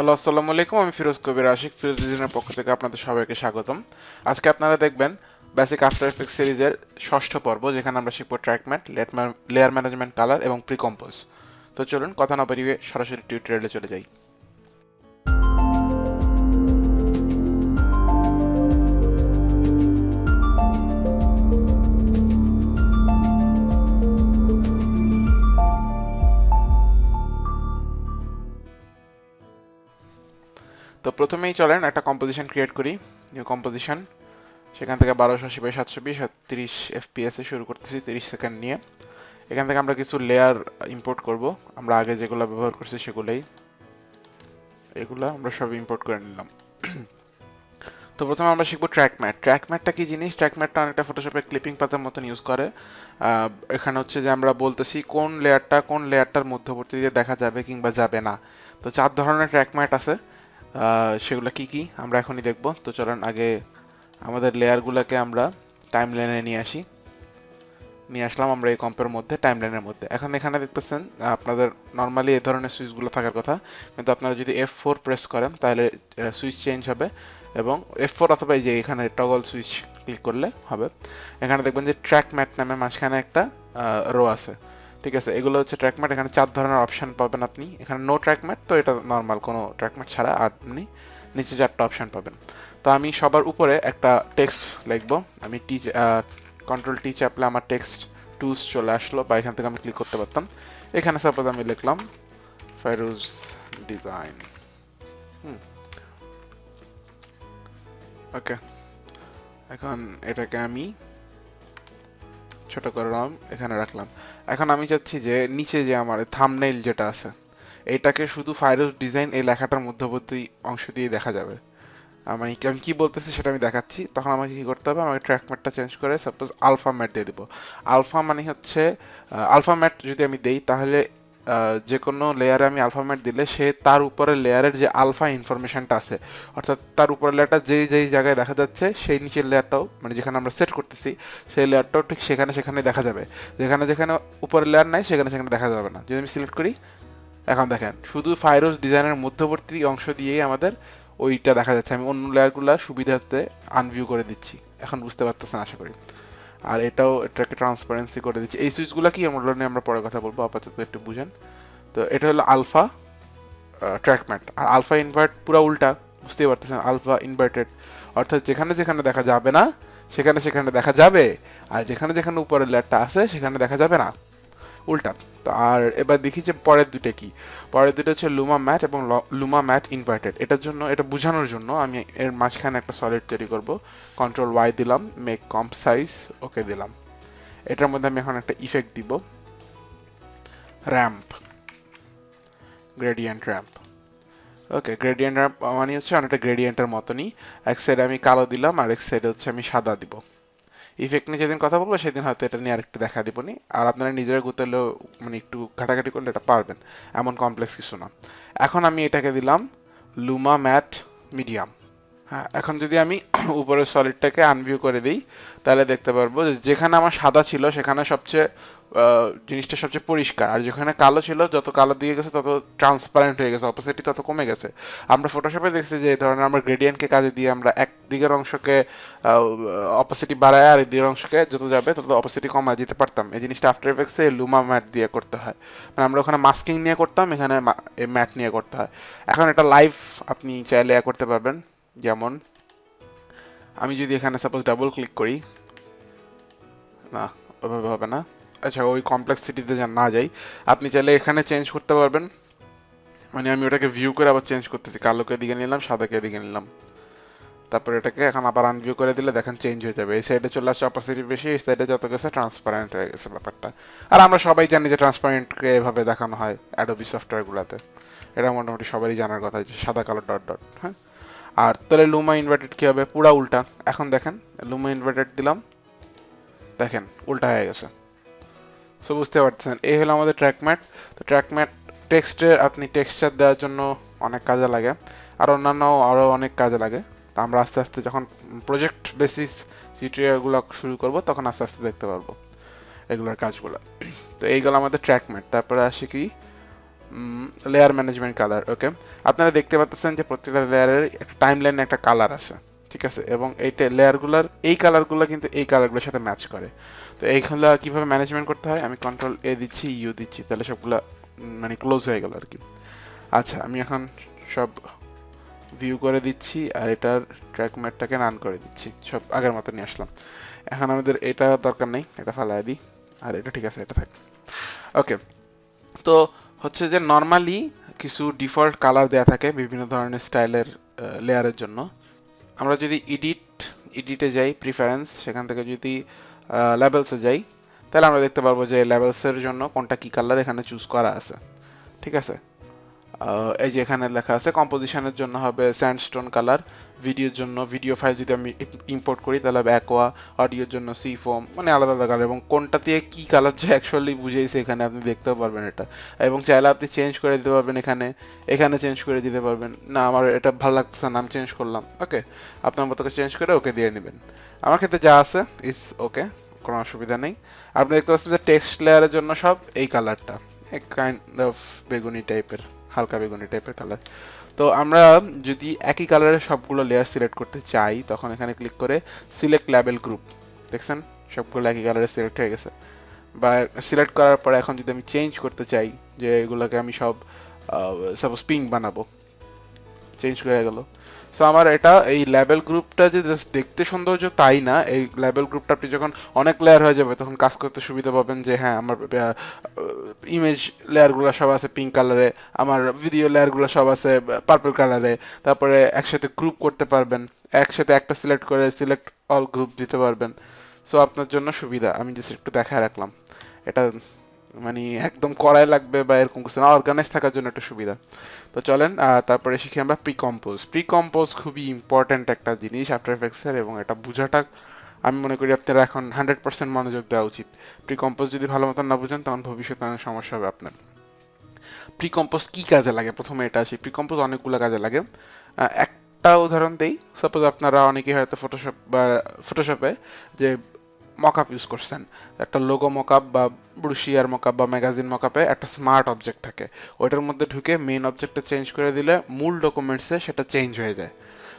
Hello, আসসালামু আলাইকুম, আমি ফিরোজ কবির আশিক, ফিরোজ ডিজাইনের পক্ষ থেকে আপনাদের সবাইকে স্বাগতম। আজকে আপনারা দেখবেন বেসিক আফটার এফেক্ট সিরিজের ষষ্ঠ পর্ব, যেখানে আমরা শিখব track matte layer management colour এবং প্রিকম্পোজ তো চলুন, কথা না বেরিয়ে সরাসরি টিউটোরিয়ালে চলে যাই। তো প্রথমেই চলেন, একটা কম্পোজিশন ক্রিয়েট করি নিউ কম্পোজিশন সেখান থেকে বারোশো আশি বাই সাতশো বিশ তিরিশ এফপিএস শুরু করতেছি, তিরিশ সেকেন্ড নিয়ে। এখান থেকে আমরা কিছু লেয়ার ইম্পোর্ট করব। আমরা আগে যেগুলো ব্যবহার করছি সেগুলোই। এগুলো আমরা সব ইম্পোর্ট করে নিলাম। তো প্রথমে আমরা শিখব ট্র্যাক ম্যাট ট্র্যাক ম্যাটটা কি জিনিস? ট্র্যাক ম্যাটটা অনেকটা ফটোশপের ক্লিপিং পাতার মতন ইউজ করে। এখানে হচ্ছে যে আমরা বলতেছি কোন লেয়ারটা কোন লেয়ারটার মধ্যবর্তী দিয়ে দেখা যাবে কিংবা যাবে না। তো চার ধরনের ট্র্যাক ম্যাট আছে। সেগুলো কি কি? আমরা এখনই দেখব। তো চলেন আগে আমাদের লেয়ারগুলোকে আমরা টাইম লাইনে নিয়ে আসি। নিয়ে আসলাম আমরা এই কম্পের মধ্যে টাইম লাইনের মধ্যে। এখন এখানে দেখতেছেন, আপনাদের নর্মালি এই ধরনের সুইচগুলো থাকার কথা। কিন্তু আপনারা যদি এফ ফোর প্রেস করেন, তাহলে সুইচ চেঞ্জ হবে এবং এফ ফোর অথবা এই যে এখানে টগল সুইচ ক্লিক করলে হবে। এখানে দেখবেন যে ট্র্যাক ম্যাট নামে মাঝখানে একটা রো আছে। ঠিক আছে, এগুলো হচ্ছে ট্র্যাক ম্যাট এখানে চার ধরনের অপশন পাবেন আপনি। এখানে নো ট্র্যাক ম্যাট তো এটা নর্মাল কোনো ট্র্যাক ম্যাট ছাড়া আপনি নিচে চারটা অপশান পাবেন। তো আমি সবার উপরে একটা টেক্সট লিখব। আমি টি কন্ট্রোল টি চাপলে আমার টেক্সট টুলস চলে আসলো, বা এখান থেকে আমি ক্লিক করতে পারতাম। এখানে সাপোজ আমি লিখলাম ফেরুজ ডিজাইন ওকে এখন এটাকে আমি ছোট করলাম এখানে রাখলাম। এখন আমি চাচ্ছি যে নিচে যে আমার থামনেইল যেটা আছে, এটাকে শুধু ফাইরোজ ডিজাইন এই লেখাটার মধ্যবর্তী অংশ দিয়ে দেখা যাবে। আমি আমি কী বলতেছি সেটা আমি দেখাচ্ছি। তখন আমাকে কী করতে হবে? আমাকে ট্র্যাক ম্যাটটা চেঞ্জ করে সাপোজ আলফা ম্যাট দিয়ে দেবো। আলফা মানে হচ্ছে আলফা ম্যাট যদি আমি দেই, তাহলে যে কোনো লেয়ারে আমি আলফা ম্যাট দিলে সে তার উপরে লেয়ারের যে আলফা ইনফরমেশনটা আছে, অর্থাৎ তার উপরের লেয়ারটা যেই যেই জায়গায় দেখা যাচ্ছে, সেই নিচের লেয়ারটাও মানে যেখানে আমরা সেট করতেছি, সেই লেয়ারটাও ঠিক সেখানে সেখানে দেখা যাবে। যেখানে যেখানে উপরের লেয়ার নাই, সেখানে সেখানে দেখা যাবে না। যদি আমি সিলেক্ট করি, এখন দেখেন, শুধু ফাইরোজ ডিজাইনের মধ্যবর্তী অংশ দিয়েই আমাদের ওইটা দেখা যাচ্ছে। আমি অন্য লেয়ারগুলো সুবিধার্থে আনভিউ করে দিচ্ছি। এখন বুঝতে পারতেছেন, আশা করি। আর এটাও এটাকে ট্রান্সপারেন্সি করে দিচ্ছে। এই সুইচগুলো কি? আমরা নিয়ে আমরা পরে কথা বলব, আপাতত একটু বুঝেন। তো এটা হলো আলফা ট্র্যাকম্যাট আর আলফা ইনভার্ট পুরো উল্টা, বুঝতেই পারতেছেন? আলফা ইনভার্টেড অর্থাৎ যেখানে যেখানে দেখা যাবে না, সেখানে সেখানে দেখা যাবে। আর যেখানে যেখানে উপরের লেয়ারটা আছে, সেখানে দেখা যাবে না। উল্টা। আর এবার দেখি যে পরের দুটো কি? পরের দুটো হচ্ছে লুমা ম্যাট এবং লুমা ম্যাট ইনভার্টেড এটার জন্য, এটা বোঝানোর জন্য আমি এর মাঝখানে একটা সলিড তৈরি করব। কন্ট্রোল ওয়াই দিলাম মেক কম্প সাইজ ওকে দিলাম। এটার মধ্যে আমি এখন একটা ইফেক্ট দিব। Ramp gradient ramp okay gradient ramp মানে হচ্ছে অনেকটা গ্রেডিয়েন্টের মতনই। এক সাইডে আমি কালো দিলাম, আর এক সাইডে হচ্ছে আমি সাদা দিব। ইফেক্ট নিয়ে যেদিন কথা বলব, সেদিন হয়তো এটা নিয়ে আরেকটু দেখা দিব নি আর আপনারা নিজেরা গুতেলেও মানে একটু ঘাটাঘাটি করলে এটা পারবেন। এমন কমপ্লেক্স কিছু না। এখন আমি এটাকে দিলাম লুমা ম্যাট মিডিয়াম হ্যাঁ এখন যদি আমি উপরের সলিডটাকে আনভিউ করে দিই, তাহলে দেখতে পারব যেখানে আমার সাদা ছিল, সেখানে সবচেয়ে জিনিসটা সবচেয়ে পরিষ্কার। আর যেখানে কালো ছিল, যত কালো দিয়ে গেছে, তত ট্রান্সপারেন্ট হয়ে গেছে অপোসিটি তত কমে গেছে। আমরা ফটোশপে দেখছি যে এই ধরনের আমরা গ্রেডিয়েন্টকে কাজে দিয়ে আমরা এক দিকের অংশকে অপোসিটি বাড়ায়, আর দিকের অংশকে যত যাবে, তত অপোসিটি কমায়, দিতে পারতাম। এই জিনিসটা আফটার এফেক্টসে লুমা ম্যাট দিয়ে করতে হয়। মানে আমরা ওখানে মাস্কিং নিয়ে করতাম, এখানে ম্যাট নিয়ে করতে হয়। এখন এটা লাইভ আপনি চাইলে করতে পারবেন। যেমন, আমি যদি এখানে সাপোজ ডাবল ক্লিক করি, না, ওইভাবে হবে না। আচ্ছা ওই কমপ্লেক্সিটিতে যেন না যাই, আপনি চাইলে এখানে চেঞ্জ করতে পারবেন। মানে আমি ওটাকে ভিউ করে আবার চেঞ্জ করতেছি। কালোকে দিকে নিলাম, সাদাকে দিকে নিলাম। তারপরে এটাকে এখন আবার আনভিউ করে দিলে দেখেন চেঞ্জ হয়ে যাবে। এই সাইডে চলে আসছে অপোসিটি বেশি, এই সাইডে যত গেছে ট্রান্সপারেন্ট হয়ে গেছে ব্যাপারটা। আর আমরা সবাই জানি যে ট্রান্সপারেন্টকে এভাবে দেখানো হয় অ্যাডোবি সফটওয়্যারগুলোতে এটা মোটামুটি সবারই জানার কথা যে সাদা কালো ডট ডট হ্যাঁ? আর তাহলে লুমা ইনভার্টেড কি হবে? পুরা উল্টা। এখন দেখেন লুমা ইনভার্টেড দিলাম। দেখেন, উল্টা হয়ে গেছে। সো বুঝতে পারছেন এই হলো আমাদের ট্র্যাক ম্যাট তো ট্র্যাক ম্যাট টেক্সটের আপনি টেক্সচার দেওয়ার জন্য অনেক কাজে লাগে। আর অন্যান্য আরও অনেক কাজে লাগে। তো আমরা আস্তে আস্তে যখন প্রজেক্ট বেসিস টিউটোরিয়ালগুলো শুরু করব, তখন আস্তে আস্তে দেখতে পারব এগুলোর কাজগুলো। তো এইগুলো আমাদের ট্র্যাক ম্যাট তারপরে আসে কি? লেয়ার ম্যানেজমেন্ট কালার ওকে আপনারা দেখতে পাচ্ছেন যে প্রত্যেকটা লেয়ারের একটা টাইম লাইনে একটা কালার আছে, ঠিক আছে? এবং এইটা লেয়ারগুলোর এই কালারগুলো কিন্তু এই কালারগুলোর সাথে ম্যাচ করে। তো এইগুলো কীভাবে ম্যানেজমেন্ট করতে হয়? আমি কন্ট্রোল এ দিচ্ছি ইউ দিচ্ছি, তাহলে সবগুলো মানে ক্লোজ হয়ে গেল আর কি আচ্ছা আমি এখন সব ভিউ করে দিচ্ছি, আর এটার ট্র্যাক ম্যাটটাকে রান করে দিচ্ছি। সব আগের মতো নিয়ে আসলাম। এখন আমাদের এটা দরকার নেই, এটা ফালাই দিই। আর এটা ঠিক আছে, এটা থাক। ওকে তো হচ্ছে যে নর্মালি কিছু ডিফল্ট কালার দেয়া থাকে বিভিন্ন ধরনের স্টাইলের লেয়ারের জন্য। আমরা যদি এডিট এডিটে যাই প্রিফারেন্স সেখান থেকে যদি লেভেলসে যাই, তাহলে আমরা দেখতে পারব যে লেভেলসের জন্য কোনটা কি কালার এখানে চুজ করা আছে। ঠিক আছে? এই যে এখানে লেখা আছে কম্পোজিশনের জন্য হবে স্যান্ডস্টোন কালার ভিডিওর জন্য ভিডিও ফাইল যদি আমি ইম্পোর্ট করি, তাহলে অ্যাকোয়া অডিওর জন্য সি ফোম মানে আলাদা আলাদা কালার এবং কোনটা দিয়ে কী কালার যে অ্যাকচুয়ালি বুঝেছে এখানে আপনি দেখতেও পারবেন এটা। এবং চাইলে আপনি চেঞ্জ করে দিতে পারবেন এখানে এখানে চেঞ্জ করে দিতে পারবেন। না, আমার এটা ভালো লাগতেছে না, আমি চেঞ্জ করলাম। ওকে আপনার মতো চেঞ্জ করে ওকে দিয়ে নেবেন। আমার ক্ষেত্রে যা আছে ইস ওকে কোনো অসুবিধা নেই। আপনি দেখতে পাচ্ছেন যে টেক্সট লেয়ারের জন্য সব এই কালারটা কাইন্ড অফ বেগুনি টাইপের হালকা বেগুনি টাইপের কালার তো আমরা যদি একই কালারের সবগুলো লেয়ার সিলেক্ট করতে চাই, তখন এখানে ক্লিক করে সিলেক্ট লেভেল গ্রুপ দেখছেন? সবগুলো একই কালারে সিলেক্ট হয়ে গেছে। বা সিলেক্ট করার পরে এখন যদি আমি চেঞ্জ করতে চাই, যে এগুলোকে আমি সব সাপোজ পিঙ্ক বানাবো। চেঞ্জ করে গেল। সো আমার এটা, এই লেভেল গ্রুপটা যে জাস্ট দেখতে সৌন্দর্য তাই না, এই লেভেল গ্রুপটা আপনি যখন অনেক লেয়ার হয়ে যাবে, তখন কাজ করতে সুবিধা পাবেন যে হ্যাঁ আমার ইমেজ লেয়ারগুলো সব আছে পিঙ্ক কালারে আমার ভিডিও লেয়ারগুলো সব আছে পার্পল কালারে তারপরে একসাথে গ্রুপ করতে পারবেন, একসাথে একটা সিলেক্ট করে সিলেক্ট অল গ্রুপ দিতে পারবেন। সো আপনার জন্য সুবিধা। আমি জাস্ট একটু দেখায় রাখলাম। এটা মানে একদম করাই লাগবে বা এরকম কিছু না অর্গানাইজ থাকার জন্য একটা সুবিধা। তো চলেন তারপরে শিখি আমরা প্রি কম্পোজ প্রি কম্পোজ খুবই ইম্পর্ট্যান্ট একটা জিনিস আফটার এফেক্টসের এবং এটা বোঝাটা আমি মনে করি আপনারা এখন হান্ড্রেড পার্সেন্ট মনোযোগ দেওয়া উচিত। প্রি কম্পোজ যদি ভালো মতন না বুঝেন, তখন ভবিষ্যতে অনেক সমস্যা হবে আপনার। প্রি কম্পোজ কি কাজে লাগে? প্রথমে এটা আসি। প্রি কম্পোজ অনেকগুলো কাজে লাগে। একটা উদাহরণ দেই। সাপোজ আপনারা অনেকেই হয়তো ফটোশপ বা ফটোশপে যে মকআপ ইউজ করছেন। একটা লোগো মকআপ বা ব্রুশিয়ার মকআপ বা ম্যাগাজিন মকআপে একটা স্মার্ট অবজেক্ট থাকে। ওইটার মধ্যে ঢুকে মেইন অবজেক্টটা চেঞ্জ করে দিলে মূল ডকুমেন্টসে সেটা চেঞ্জ হয়ে যায়।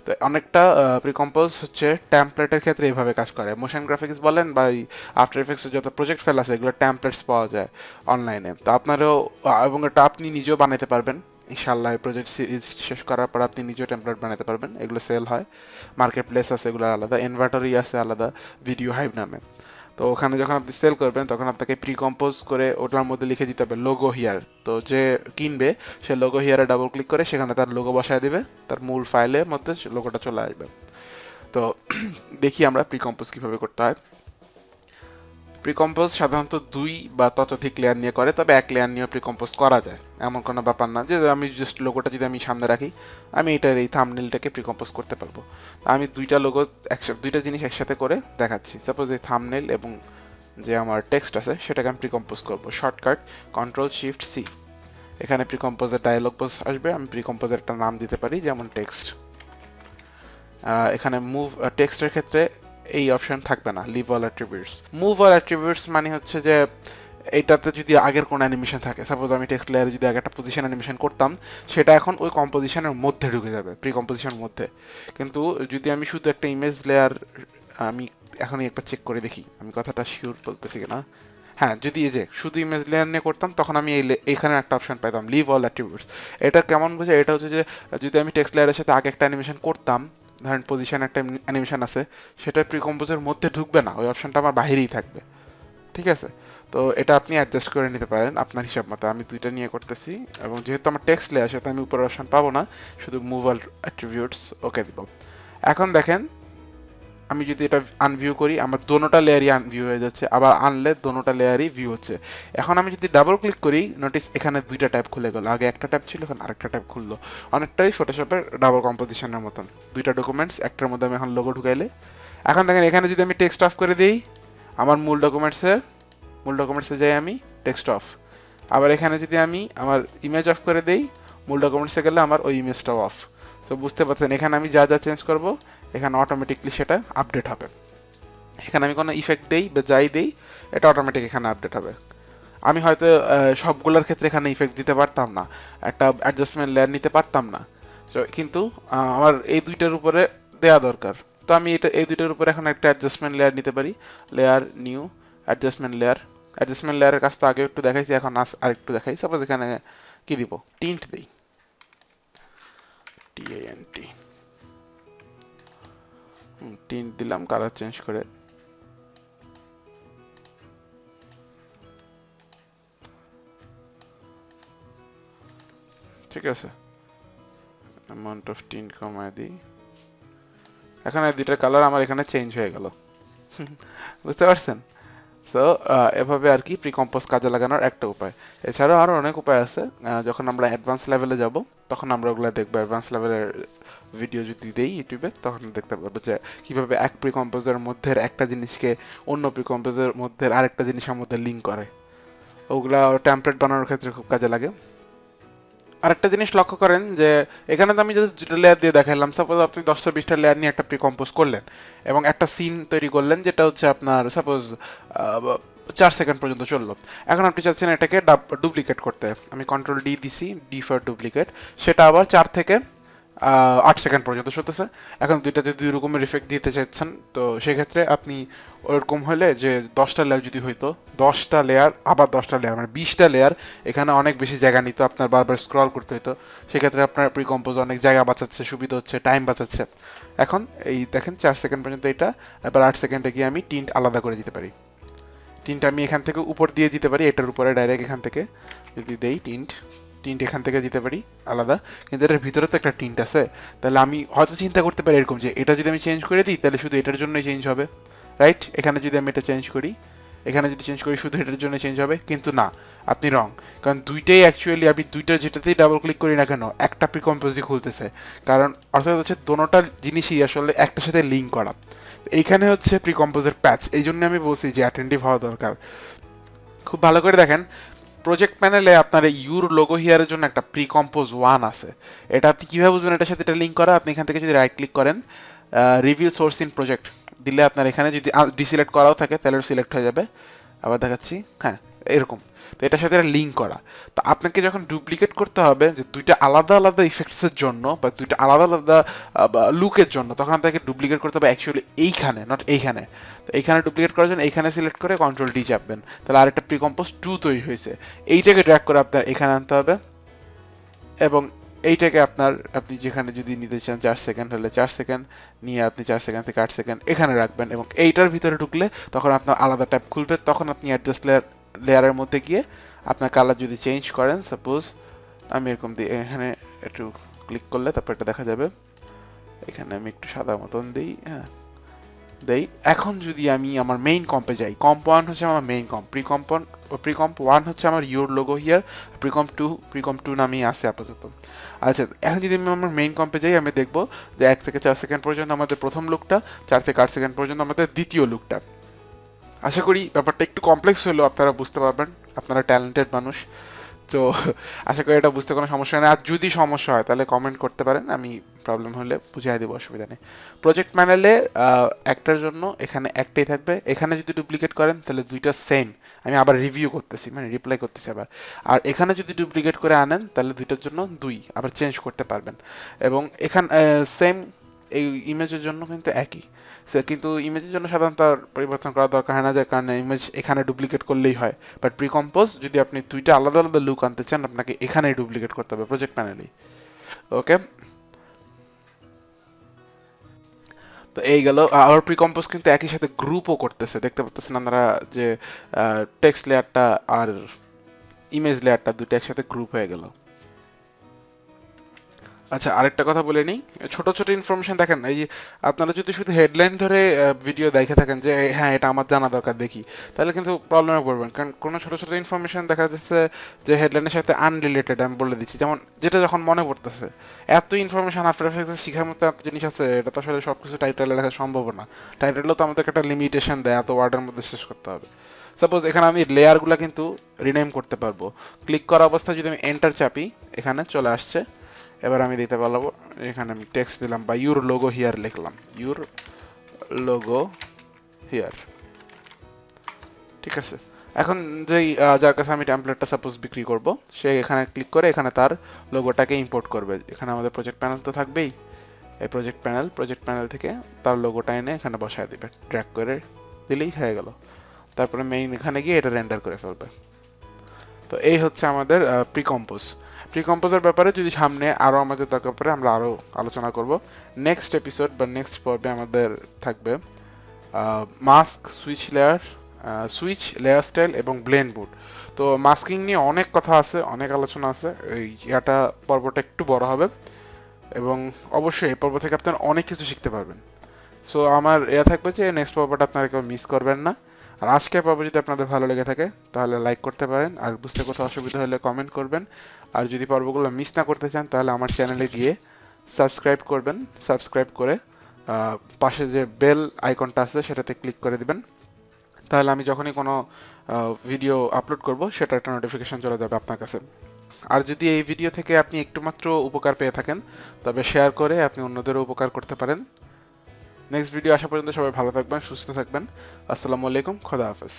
তো অনেকটা প্রিকম্পোজ হচ্ছে ট্যাম্পলেটের ক্ষেত্রে এইভাবে কাজ করে। মোশন গ্রাফিক্স বলেন বা আফটার এফেক্টসের যত প্রজেক্ট ফেল আছে, এগুলো ট্যাম্পলেটস পাওয়া যায় অনলাইনে তো আপনারও এবং এটা আপনি নিজেও বানাতে পারবেন। ইনশাল্লাহ এই প্রজেক্ট সিরিজ শেষ করার পর আপনি নিজেও টেমপ্লেট বানাতে পারবেন, এগুলো সেল হয়। মার্কেট প্লেস আছে, এগুলো আলাদা। ইনভার্টারই আছে আলাদা ভিডিও হাইভ নামে। তো ওখানে যখন আপনি সেল করবেন, তখন আপনাকে প্রি কম্পোজ করে ওটার মধ্যে লিখে দিতে হবে লোগো হিয়ার তো যে কিনবে, সে লোগো হিয়ারে ডাবল ক্লিক করে সেখানে তার লোগো বসায় দেবে, তার মূল ফাইলের মধ্যে লোগোটা চলে আসবে। তো দেখি আমরা প্রি কম্পোজ কীভাবে করতে হয়। প্রিকম্পোজ সাধারণত দুই বা ততোধিক লেয়ার নিয়ে করে, তবে এক লেয়ার নিয়ে প্রিকম্পোজ করা যায়। এমন কোনো ব্যাপার না যে, আমি জাস্ট লোগোটা যদি আমি সামনে রাখি, আমি এটার এই থামনেলটাকে প্রিকম্পোজ করতে পারব। আমি দুইটা লোগো একসাথে দুইটা জিনিস একসাথে করে দেখাচ্ছি। সাপোজ এই থামনেল এবং যে আমার টেক্সট আছে, সেটাকে আমি প্রিকম্পোজ করব। শর্টকাট কন্ট্রোল শিফট সি এখানে প্রিকম্পোজের ডায়লগ বক্স আসবে, আমি প্রিকম্পোজের একটা নাম দিতে পারি, যেমন টেক্সট এখানে মুভ টেক্সটের ক্ষেত্রে এই অপশন থাকবে না leave all attributes move all attributes মানে হচ্ছে যে, এটাতে যদি আগের কোনো অ্যানিমেশন থাকে সাপোজ আমি টেক্সট লেয়ারে যদি আগে একটা পজিশন অ্যানিমেশন করতাম, সেটা এখন ওই কম্পোজিশনের মধ্যে ঢুকে যাবে প্রি কম্পোজিশনের মধ্যে। কিন্তু যদি আমি শুধু একটা ইমেজ লেয়ার আমি এখনই একবার চেক করে দেখি, আমি কথাটা শিওর বলতেছি কিনা। হ্যাঁ যদি এই যে, শুধু ইমেজ লেয়ার নিয়ে করতাম, তখন আমি এই এখানে একটা অপশন পাইতাম লিভ অল অ্যাট্রিবিউটস এটা কেমন বোঝে এটা হচ্ছে যে, যদি আমি টেক্সট লেয়ারের সাথে আগে একটা অ্যানিমেশন করতাম ধরেন পজিশন একটা অ্যানিমেশন আছে, সেটা প্রিকম্পোজের মধ্যে ঢুকবে না, ওই অপশনটা আমার বাহিরেই থাকবে। ঠিক আছে? তো এটা আপনি অ্যাডজাস্ট করে নিতে পারেন আপনার হিসাব মতো। আমি দুইটা নিয়ে করতেছি এবং যেহেতু আমার টেক্সট লেয়ার সেটা আমি উপরের অপশন পাবো না, শুধু মুভ অ্যাট্রিবিউটস ওকে দিব। এখন দেখেন আমি যদি এটা আনভিউ করি, আমার দোনোটা লেয়ারই আনভিউ হয়ে যাচ্ছে। আবার আনলে দোনোটা লেয়ারই ভিউ হচ্ছে। এখন আমি যদি ডাবল ক্লিক করি নোটিস এখানে দুইটা ট্যাব খুলে গেল। আগে একটা ট্যাব ছিল, এখন আরেকটা ট্যাব খুললো। অনেকটাই ফটোশপের ডাবল কম্পোজিশনের মতন। দুইটা ডকুমেন্টস একটার মধ্যে আমি এখন লোগো ঢুকাইলে। এখন দেখেন, এখানে যদি আমি টেক্সট অফ করে দিই, আমার মূল ডকুমেন্টসে মূল ডকুমেন্টসে যাই আমি টেক্সট অফ আবার এখানে যদি আমি আমার ইমেজ অফ করে দেই, মূল ডকুমেন্টসে গেলে আমার ওই ইমেজটাও অফ সো বুঝতে পারছেন? এখানে আমি যা যা চেঞ্জ করব এখানে অটোমেটিকলি সেটা আপডেট হবে। এখানে আমি কোনো ইফেক্ট দেই বা যাই দেই, এটা অটোমেটিক এখানে আপডেট হবে। আমি হয়তো সবগুলোর ক্ষেত্রে এখানে ইফেক্ট দিতে পারতাম না, একটা অ্যাডজাস্টমেন্ট লেয়ার নিতে পারতাম না। তো কিন্তু আমার এই দুইটার উপরে দেয়া দরকার। তো আমি এটা, এই দুইটার উপরে এখন একটা অ্যাডজাস্টমেন্ট লেয়ার নিতে পারি। Layer new adjustment layer adjustment লেয়ারের কাজ তো আগে একটু দেখাইছি, এখন আস- আরেকটু দেখাই। সাপোজ এখানে কি দিব? টিন্ট দেই। টি টিন্ট দিলাম কালার চেঞ্জ করে। ঠিক আছে। অ্যামাউন্ট অফ টিন্ট কমায় দিই। এখানে দুইটা কালার আমার এখানে চেঞ্জ হয়ে গেল। বুঝতে পারছেন? সো এভাবে আর কি প্রিকম্পোজ কাজে লাগানোর একটা উপায়। এছাড়াও আরও অনেক উপায় আছে। যখন আমরা অ্যাডভান্স লেভেলে যাব তখন আমরা ওগুলো দেখব অ্যাডভান্স লেভেলের ভিডিও যদি দেই ইউটিউবে, তখন দেখতে পারব যে কীভাবে এক প্রিকম্পোজের মধ্যে একটা জিনিসকে অন্য প্রিকম্পোজের মধ্যে আরেকটা জিনিসের মধ্যে লিঙ্ক করে। ওগুলা টেমপ্লেট বানানোর ক্ষেত্রে খুব কাজে লাগে। আরেকটা জিনিস লক্ষ্য করেন যে, এখানে তো আমি যদি দুটো লেয়ার দিয়ে দেখালাম সাপোজ আপনি দশটা বিশটা লেয়ার নিয়ে একটা প্রিকম্পোজ করলেন এবং একটা সিন তৈরি করলেন, যেটা হচ্ছে আপনার সাপোজ চার সেকেন্ড পর্যন্ত চলল। এখন আপনি চাচ্ছেন এটাকে ডুপ্লিকেট করতে। আমি কন্ট্রোল ডি দিছি ডি ফর ডুপ্লিকেট সেটা আবার চার থেকে আট সেকেন্ড পর্যন্ত চলতেছে। এখন দুইটাতে দুই রকমের ইফেক্ট দিতে চাচ্ছেন। তো সেক্ষেত্রে আপনি ওরকম হলে যে দশটা লেয়ার যদি হইতো, দশটা লেয়ার আবার দশটা লেয়ার মানে বিশটা লেয়ার এখানে অনেক বেশি জায়গা নিত, আপনার বারবার স্ক্রল করতে হতো সেক্ষেত্রে আপনার প্রিকম্পোজ অনেক জায়গা বাঁচাচ্ছে, সুবিধা হচ্ছে টাইম বাঁচাচ্ছে। এখন এই দেখেন, চার সেকেন্ড পর্যন্ত এটা, এবার আট সেকেন্ডে গিয়ে আমি টিন্ট আলাদা করে দিতে পারি। টিন্ট আমি এখান থেকে উপর দিয়ে দিতে পারি, এটার উপরে ডাইরেক্ট এখান থেকে যদি দেই টিন্ট টিন্ট এখান থেকে দিতে পারি, আলাদা। কিন্তু এটার ভিতরে তো একটা টিন্ট আছে। তাহলে আমি হয়তো চিন্তা করতে পারি এরকম যে, এটা যদি আমি চেঞ্জ করে দিই, তাহলে শুধু এটার জন্যই চেঞ্জ হবে। রাইট এখানে যদি আমি এটা চেঞ্জ করি, এখানে যদি চেঞ্জ করি, শুধু এটার জন্য চেঞ্জ হবে। কিন্তু না, আপনি রং কারণ দুইটাই অ্যাকচুয়ালি আপনি দুইটা যেটাতেই ডাবল ক্লিক করি না কেন, একটা প্রিকম্পোজই খুলতেছে। কারণ অর্থাৎ হচ্ছে, দোনোটা জিনিসই আসলে একটার সাথে লিঙ্ক করা। এইখানে হচ্ছে প্রিকম্পোজের প্যাচ এই জন্য আমি বলছি যে অ্যাটেন্টিভ হওয়া দরকার। খুব ভালো করে দেখেন প্রজেক্ট প্যানেলে আপনার ইউর লোগো হিয়ারের জন্য একটা প্রিকম্পোজ ওয়ান আছে। এটা আপনি কীভাবে বুঝবেন? এটার সাথে এটা লিঙ্ক করা, আপনি এখান থেকে যদি রাইট ক্লিক করেন রিভিউ সোর্স ইন প্রজেক্ট দিলে আপনার এখানে যদি ডিসিলেক্ট করাও থাকে, তাহলে সিলেক্ট হয়ে যাবে। আবার দেখাচ্ছি হ্যাঁ। এরকম। তো এটার সাথে এটা লিঙ্ক করা। তো আপনাকে যখন ডুপ্লিকেট করতে হবে যে দুইটা আলাদা আলাদা ইফেক্টসের জন্য বা দুইটা আলাদা আলাদা লুকের জন্য, তখন আপনাকে ডুপ্লিকেট করতে হবে অ্যাকচুয়ালি এইখানে নট এইখানে। তো এইখানে ডুপ্লিকেট করার জন্য এইখানে সিলেক্ট করে কন্ট্রোল ডি চাপবেন। তাহলে আরেকটা প্রিকম্পোজ টু তৈরি হয়েছে। এইটাকে ড্র্যাগ করে আপনার এখানে আনতে হবে। এবং এইটাকে আপনার, আপনি যেখানে যদি নিতে চান চার সেকেন্ড হলে চার সেকেন্ড নিয়ে আপনি চার সেকেন্ড থেকে আট সেকেন্ড এখানে রাখবেন। এবং এইটার ভিতরে ঢুকলে তখন আপনার আলাদা ট্যাব খুলবে। তখন আপনি অ্যাডজাস্ট লেয়ার লেয়ারের মধ্যে গিয়ে আপনার কালার যদি চেঞ্জ করেন সাপোজ আমি এরকম দিই এখানে একটু ক্লিক করলে তারপর এটা দেখা যাবে। এখানে আমি একটু সাদা মতন দিই হ্যাঁ দেই। এখন যদি আমি আমার মেইন কম্পে যাই কম্প ওয়ান হচ্ছে আমার main comp pre comp pre comp one হচ্ছে আমার your logo here pre comp two pre comp two নামেই আছে আপাতত। আচ্ছা এখন যদি আমি আমার মেইন কম্পে যাই, আমি দেখব যে এক থেকে চার সেকেন্ড পর্যন্ত আমাদের প্রথম লুকটা চার থেকে আট সেকেন্ড পর্যন্ত আমাদের দ্বিতীয় লুকটা আশা করি ব্যাপারটা একটু কমপ্লেক্স হলেও আপনারা বুঝতে পারবেন। আপনারা ট্যালেন্টেড মানুষ। তো আশা করি এটা বুঝতে কোনো সমস্যা নেই। আর যদি সমস্যা হয়, তাহলে কমেন্ট করতে পারেন, আমি প্রবলেম হলে বুঝিয়ে দেবো অসুবিধা নেই। প্রজেক্ট ম্যানেলে একটার জন্য এখানে একটাই থাকবে। এখানে যদি ডুপ্লিকেট করেন, তাহলে দুইটা সেম আমি আবার রিভিউ করতেছি মানে রিপ্লাই করতেছি আবার। আর এখানে যদি ডুপ্লিকেট করে আনেন, তাহলে দুইটার জন্য দুই। আবার চেঞ্জ করতে পারবেন। এবং এখান সেম এই ইমেজের জন্য কিন্তু একই। কিন্তু ইমেজের জন্য সাধারণত আর পরিবর্তন করা দরকার হয় না, যার কারণে ইমেজ এখানে ডুপ্লিকেট করলেই হয়। বাট প্রিকম্পোজ যদি আপনি দুইটা আলাদা আলাদা লুক আনতে চান, আপনাকে এখানেই ডুপ্লিকেট করতে হবে প্রজেক্ট প্যানেলেই ওকে তো এই গেল। আবার প্রিকম্পোজ কিন্তু একই সাথে গ্রুপও করতেছে। দেখতে পাচ্ছেন আপনারা যে টেক্সট লেয়ারটা আর ইমেজ লেয়ারটা দুটো একসাথে গ্রুপ হয়ে গেল। আচ্ছা আরেকটা কথা বলে নিই। ছোট ছোট ইনফরমেশন দেখেন, এই আপনারা যদি শুধু হেডলাইন ধরে ভিডিও দেখে থাকেন যে হ্যাঁ এটা আমার জানা দরকার, দেখি, তাহলে কিন্তু প্রবলেমে পড়বেন। কারণ কোনো ছোট ছোট ইনফরমেশন দেখা যাচ্ছে যে হেডলাইনের সাথে আনরিলেটেড আমি বলে দিচ্ছি। যেমন, যেটা যখন মনে পড়তেছে, এত ইনফরমেশন আফটার এফেক্টস শিখার মতো এত জিনিস আছে, এটা তো আসলে সবকিছু টাইটেলে লেখা সম্ভব না। টাইটেলও তো আমাদেরকে একটা লিমিটেশন দেয়, এত ওয়ার্ডের মধ্যে শেষ করতে হবে। সাপোজ এখানে আমি লেয়ারগুলো কিন্তু রিনেম করতে পারব। ক্লিক করা অবস্থায় যদি আমি এন্টার চাপি, এখানে চলে আসছে। এবার আমি দিতে পারলাম, এখানে আমি টেক্সট দিলাম বা ইউর লোগো হিয়ার লিখলাম। ইউর লোগো হিয়ার ঠিক আছে? এখন যেই যার কাছে আমি টেমপ্লেটটা সাপোজ বিক্রি করব, সে এখানে ক্লিক করে এখানে তার লোগোটাকে ইম্পোর্ট করবে। এখানে আমাদের প্রজেক্ট প্যানেল তো থাকবেই। এই প্রজেক্ট প্যানেল প্রজেক্ট প্যানেল থেকে তার লোগোটা এনে এখানে বসায় দিবে। ড্র্যাগ করে দিলেই হয়ে গেল। তারপরে মেইন এখানে গিয়ে এটা রেন্ডার করে ফেলবে। তো এই হচ্ছে আমাদের প্রিকম্পোজ প্রিকম্পোজের ব্যাপারে যদি সামনে আরও আমাদের দরকার পড়ে, আমরা আরও আলোচনা করব। নেক্সট এপিসোড বা নেক্সট পর্বে আমাদের থাকবে mask switch layer switch layer style এবং ব্লেন্ড বুট তো মাস্কিং নিয়ে অনেক কথা আছে, অনেক আলোচনা আছে। এই ইয়াটা পর্বটা একটু বড় হবে এবং অবশ্যই এই পর্ব থেকে আপনারা অনেক কিছু শিখতে পারবেন। সো আমার এ থাকবে যে নেক্সট পর্বটা আপনারা কেউ মিস করবেন না। আর আজকের পর্ব যদি আপনাদের ভালো লেগে থাকে, তাহলে লাইক করতে পারেন। আর বুঝতে কোথাও অসুবিধা হলে কমেন্ট করবেন। আর যদি পর্বগুলো মিস না করতে চান, তাহলে আমার চ্যানেলে গিয়ে সাবস্ক্রাইব করবেন। সাবস্ক্রাইব করে পাশে যে বেল আইকনটা আছে, সেটাতে ক্লিক করে দিবেন। তাহলে আমি যখনই কোনো ভিডিও আপলোড করব সেটা একটা নোটিফিকেশন চলে যাবে আপনার কাছে। আর যদি এই ভিডিও থেকে আপনি একটুমাত্র উপকার পেয়ে থাকেন, তবে শেয়ার করে আপনি অন্যদেরও উপকার করতে পারেন। নেক্সট ভিডিও আসা পর্যন্ত সবাই ভালো থাকবেন সুস্থ থাকবেন। আসসালামু আলাইকুম খোদা হাফেজ।